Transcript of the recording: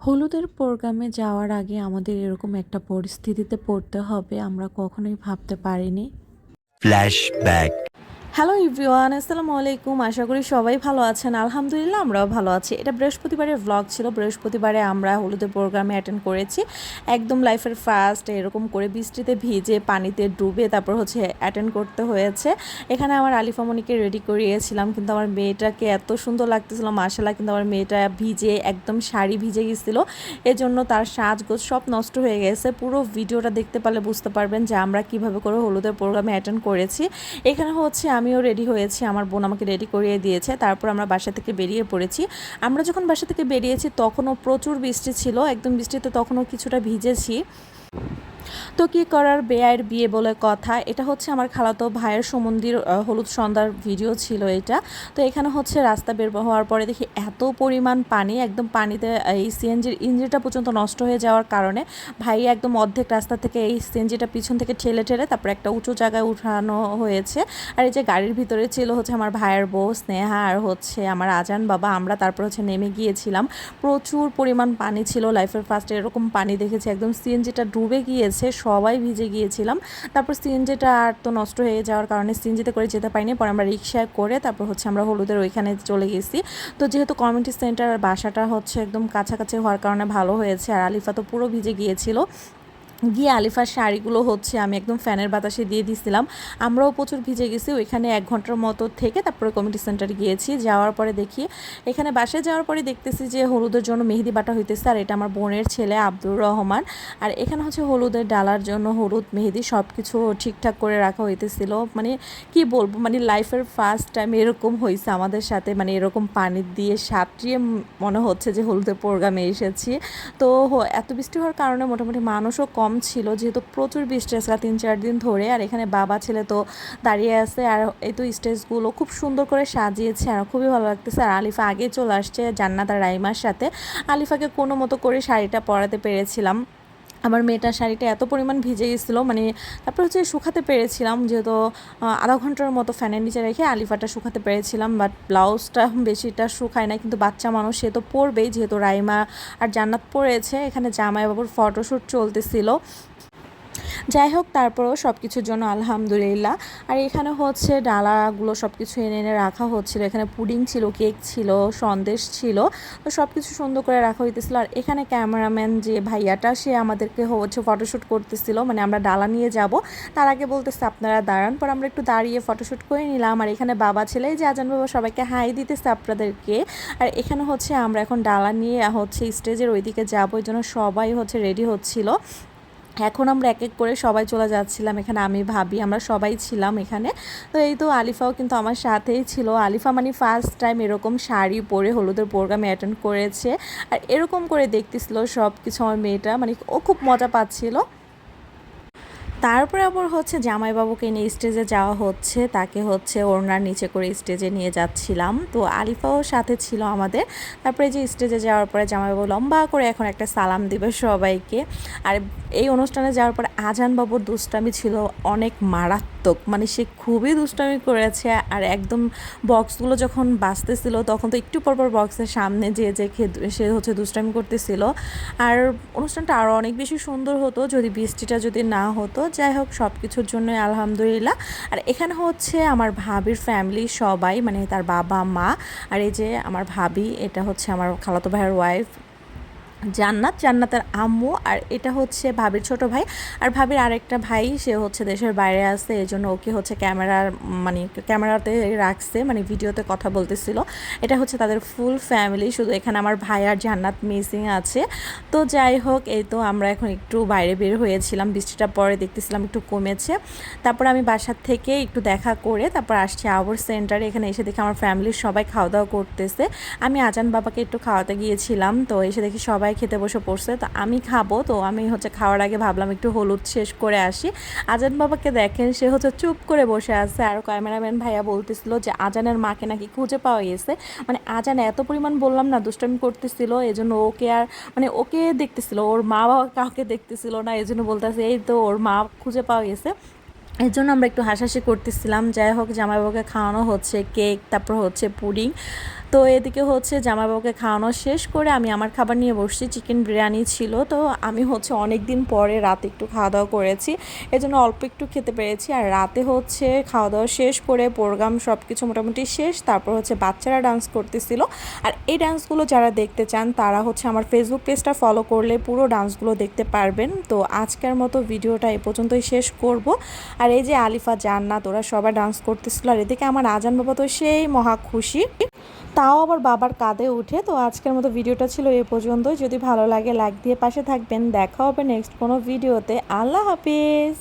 হলুদের প্রোগ্রামে যাওয়ার আগে আমাদের এরকম একটা পরিস্থিতিতে পড়তে হবে, আমরা কখনোই ভাবতে পারিনি। ফ্ল্যাশব্যাক হ্যালো ইভরিওয়ান আসসালামু আলাইকুম। আশা করি সবাই ভালো আছেন। আলহামদুলিল্লাহ, আমরাও ভালো আছি। এটা বৃহস্পতিবারের ভ্লগ ছিল। বৃহস্পতিবারে আমরা হলুদের প্রোগ্রামে অ্যাটেন্ড করেছি। একদম লাইফের ফার্স্ট এরকম করে বৃষ্টিতে ভিজে পানিতে ডুবে তারপর হচ্ছে অ্যাটেন্ড করতে হয়েছে। এখানে আমার আলিফামণিকে রেডি করিয়েছিলাম, কিন্তু আমার মেয়েটাকে এত সুন্দর লাগতেছিল মাসালা কিন্তু আমার মেয়েটা ভিজে, একদম শাড়ি ভিজে গেছিল। এজন্য তার সাজগোজ সব নষ্ট হয়ে গেছে। পুরো ভিডিওটা দেখতে পারলে বুঝতে পারবেন যে আমরা কীভাবে করে হলুদের প্রোগ্রামে অ্যাটেন্ড করেছি। এখানে হচ্ছে আমিও রেডি হয়েছি, আমার বোন আমাকে রেডি করিয়ে দিয়েছে, তারপর আমরা বাসা থেকে বেরিয়ে পড়েছি। আমরা যখন বাসা থেকে বেরিয়েছি, তখনও প্রচুর বৃষ্টি ছিল, একদম বৃষ্টিতে তখনও কিছুটা ভিজেছি। তো কি করার বেয়ের বিয়ে বলে কথা? এটা হচ্ছে আমার খালাতো ভাইয়ের সমন্দির হলুদ সন্ধ্যার ভিডিও ছিল এটা। তো এখানে হচ্ছে রাস্তা বের হওয়ার পরে দেখি এত পরিমাণ পানি, একদম পানিতে এই সিএনজির ইঞ্জিনটা পর্যন্ত নষ্ট হয়ে যাওয়ার কারণে ভাই একদম অর্ধেক রাস্তা থেকে এই সিএনজিটা পিছন থেকে ঠেলে ঠেলে তারপর একটা উঁচু জায়গায় উঠানো হয়েছে। আর এই যে গাড়ির ভিতরে ছিল হচ্ছে আমার ভাইয়ের বউ স্নেহা আর হচ্ছে আমার আজান বাবা, আমরা তারপর হচ্ছে নেমে গিয়েছিলাম। প্রচুর পরিমাণ পানি ছিল, লাইফের ফার্স্টে এরকম পানি দেখেছি, একদম সিএনজিটা ডুবে গিয়েছে। সবাই ভিজে গিয়েছিলাম। তারপর সিএনজিটা আর তো নষ্ট হয়ে যাওয়ার কারণে সিএনজিতে করে যেতে পারিনি। পরে আমরা রিক্সায় করে তারপর হচ্ছে আমরা হলুদের ওইখানে চলে গেছি। তো যেহেতু কমিউনিটি সেন্টার, বাসাটা হচ্ছে একদম কাছাকাছি হওয়ার কারণে ভালো হয়েছে। আর আলিফা তো পুরো ভিজে গিয়েছিল। গিয়ে আলিফার শাড়িগুলো হচ্ছে আমি একদম ফ্যানের বাতাসে দিয়ে দিছিলাম। আমরাও প্রচুর ভিজে গেছি, ওইখানে এক ঘণ্টার মতো থেকে তারপরে কমিটি সেন্টারে গিয়েছি। যাওয়ার পরে দেখি, এখানে বাসায় যাওয়ার পরে দেখতেছি যে হলুদের জন্য মেহেদি বাটা হইতেছে, আর এটা আমার বোনের ছেলে আব্দুর রহমান। আর এখানে হচ্ছে হলুদের ডালার জন্য হলুদ মেহেদি সব কিছু ঠিকঠাক করে রাখা হইতেছিল। মানে কি বলব মানে লাইফের ফার্স্ট টাইম এরকম হয়েছে আমাদের সাথে মানে এরকম পানি দিয়ে সাঁতরিয়ে মনে হচ্ছে যে হলুদের প্রোগ্রামে এসেছি। তো এত বৃষ্টি হওয়ার কারণে মোটামুটি মানুষও কম ছিল, যেহেতু প্রচুর বৃষ্টি আসলে তিন, চার দিন ধরে, আর এখানে বাবা ছেলে তো দাঁড়িয়ে আছে, আর এই তো স্টেজগুলো খুব সুন্দর করে সাজিয়েছে, আর খুবই ভালো লাগতেছে। আর আলিফা আগে চলে আসছে জান্নাত আর রাইমার সাথে। আলিফাকে কোনো মতো করে শাড়িটা পরাতে পেরেছিলাম। আমার মেয়েটার শাড়িটা এত পরিমাণ ভিজে গেছিল মানে তারপর হচ্ছে শুকাতে পেরেছিলাম, যেহেতু আধা ঘণ্টার মতো ফ্যানের নিচে রেখে আলিফাটা শুকাতে পেরেছিলাম বাট ব্লাউজটা বেশিটা শুকায় না কিন্তু বাচ্চা মানুষ সে তো পরবেই, যেহেতু রাইমা আর জান্নাত পরেছে, এখানে জামাইবাবুর ফটোশ্যুট চলতেছিল। যাই হোক তারপরেও সব কিছুর জন্য আলহামদুলিল্লাহ। আর এখানে হচ্ছে ডালাগুলো সব কিছু এনে এনে রাখা হচ্ছিল। এখানে পুডিং ছিল, কেক ছিল, সন্দেশ ছিল। তো সব কিছু সুন্দর করে রাখা হইতেছিল। আর এখানে ক্যামেরাম্যান যে ভাইয়াটা, সে আমাদেরকে হচ্ছে ফটোশ্যুট করতেছিল। মানে আমরা ডালা নিয়ে যাব। তার আগে বলতেছে, আপনারা দাঁড়ান। পর আমরা একটু দাঁড়িয়ে ফটোশ্যুট করে নিলাম। আর এখানে বাবা ছেলে যে আজান বাবা সবাইকে হাই দিতেছে আপনাদেরকে। আর এখানে হচ্ছে আমরা এখন ডালা নিয়ে হচ্ছে স্টেজের ওইদিকে যাব। ওই জন্য সবাই হচ্ছে রেডি হচ্ছিল। এখন আমরা এক এক করে সবাই চলে যাচ্ছিলাম এখানে, আমি, ভাবি, আমরা সবাই ছিলাম এখানে। তো এই তো আলিফাও কিন্তু আমার সাথেই ছিল। আলিফা মানে ফার্স্ট টাইম এরকম শাড়ি পরে হলুদের প্রোগ্রামে অ্যাটেন্ড করেছে। আর এরকম করে দেখতেছিল সব কিছু আমার মেয়েটা মানে ও খুব মজা পাচ্ছিল। তারপরে আবার হচ্ছে জামাইবাবুকে নিয়ে স্টেজে যাওয়া হচ্ছে। তাকে হচ্ছে ওড়নার নিচে করে স্টেজে নিয়ে যাচ্ছিলাম। তো আলিফাও সাথে ছিল আমাদের। তারপরে যে স্টেজে যাওয়ার পরে জামাইবাবু লম্বা করে এখন একটা সালাম দিবে সবাইকে। আর এই অনুষ্ঠানে যাওয়ার পরে আজান বাবুর দুষ্টামি ছিল অনেক মারাত্মক। মানে সে খুবই দুষ্টামি করেছে। আর একদম বক্সগুলো যখন বাঁচতেছিল তখন তো একটু পর পর বক্সের সামনে যে যে সে হচ্ছে দুষ্টামি করতেছিল। আর অনুষ্ঠানটা আরও অনেক বেশি সুন্দর হতো। যদি বৃষ্টিটা যদি না হতো যাই হোক সব কিছুর জন্যই আলহামদুলিল্লাহ। আর এখানে হচ্ছে আমার ভাবির ফ্যামিলি সবাই মানে তার বাবা, মা। আর এই যে আমার ভাবি, এটা হচ্ছে আমার খালাতো ভাইয়ের ওয়াইফ জান্নাত, জান্নাতের আম্মু আর এটা হচ্ছে ভাবির ছোট ভাই। আর ভাবির আরেকটা ভাই, সে হচ্ছে দেশের বাইরে আছে এই জন্য ওকে হচ্ছে ক্যামেরার মানে ক্যামেরাতে রাখছে মানে ভিডিওতে কথা বলতেছিল। এটা হচ্ছে তাদের ফুল ফ্যামিলি, শুধু এখানে আমার ভাই আর জান্নাত মিসিং আছে। তো যাই হোক, এই তো আমরা এখন একটু বাইরে বের হয়েছিলাম, বৃষ্টিটা পরে দেখতেছিলাম একটু কমেছে। তারপর আমি বাসার থেকে একটু দেখা করে তারপর আসছি আওয়ার সেন্টারে এখানে এসে দেখি আমার ফ্যামিলির সবাই খাওয়া দাওয়া করতেছে। আমি আজান বাবাকে একটু খাওয়াতে গিয়েছিলাম, তো এসে দেখি সবাই খেতে বসে পড়ছে, তো আমি খাব। তো আমি হচ্ছে খাওয়ার আগে ভাবলাম একটু হলুদ শেষ করে আসি। আজান বাবাকে দেখেন, সে হচ্ছে চুপ করে বসে আছে। আর ক্যামেরাম্যান ভাইয়া বলতেছিল যে, আজানের মাকে নাকি খুঁজে পাওয়া গেছে। মানে আজান এত পরিমাণ বললাম না, দুষ্টামি করতেছিল, এজন্য ওকে আর মানে ওকে দেখতেছিল, ওর মা বাবা কাউকে দেখতেছিল না, এজন্য বলতেছে, এই তো ওর মা খুঁজে পাওয়া গেছে। এর জন্য আমরা একটু হাসাহাসি করতেছিলাম। যাই হোক, জামাইবাবুকে খাওয়ানো হচ্ছে, কেক, তারপর হচ্ছে পুডিং। তো এদিকে হচ্ছে জামাইবাবুকে খাওয়ানো শেষ করে আমি আমার খাবার নিয়ে বসছি। চিকেন বিরিয়ানি ছিল। তো আমি হচ্ছে অনেক দিন পরে রাতে একটু খাওয়া দাওয়া করেছি। এজন্য অল্প একটু খেতে পেরেছি। আর রাতে হচ্ছে খাওয়া দাওয়া শেষ করে প্রোগ্রাম সব কিছু মোটামুটি শেষ। তারপর হচ্ছে বাচ্চারা ডান্স করতেছিল। আর এই ডান্সগুলো যারা দেখতে চান, তারা হচ্ছে আমার ফেসবুক পেজটা ফলো করলে পুরো ডান্সগুলো দেখতে পারবেন। তো আজকের মতো ভিডিওটা এ পর্যন্তই শেষ করব। আর এই যে আলিফা, জান্নাত, ওরা সবাই ডান্স করতেছিল। আর এদিকে আমার আজান বাবা তো সেই মহা খুশি। তাও আবার বাবার কাঁধে উঠে। তো আজকের মতো ভিডিওটা ছিল এ পর্যন্তই। যদি ভালো লাগে লাইক দিয়ে পাশে থাকবেন। দেখা হবে নেক্সট কোনো ভিডিওতে। আল্লাহ হাফিজ।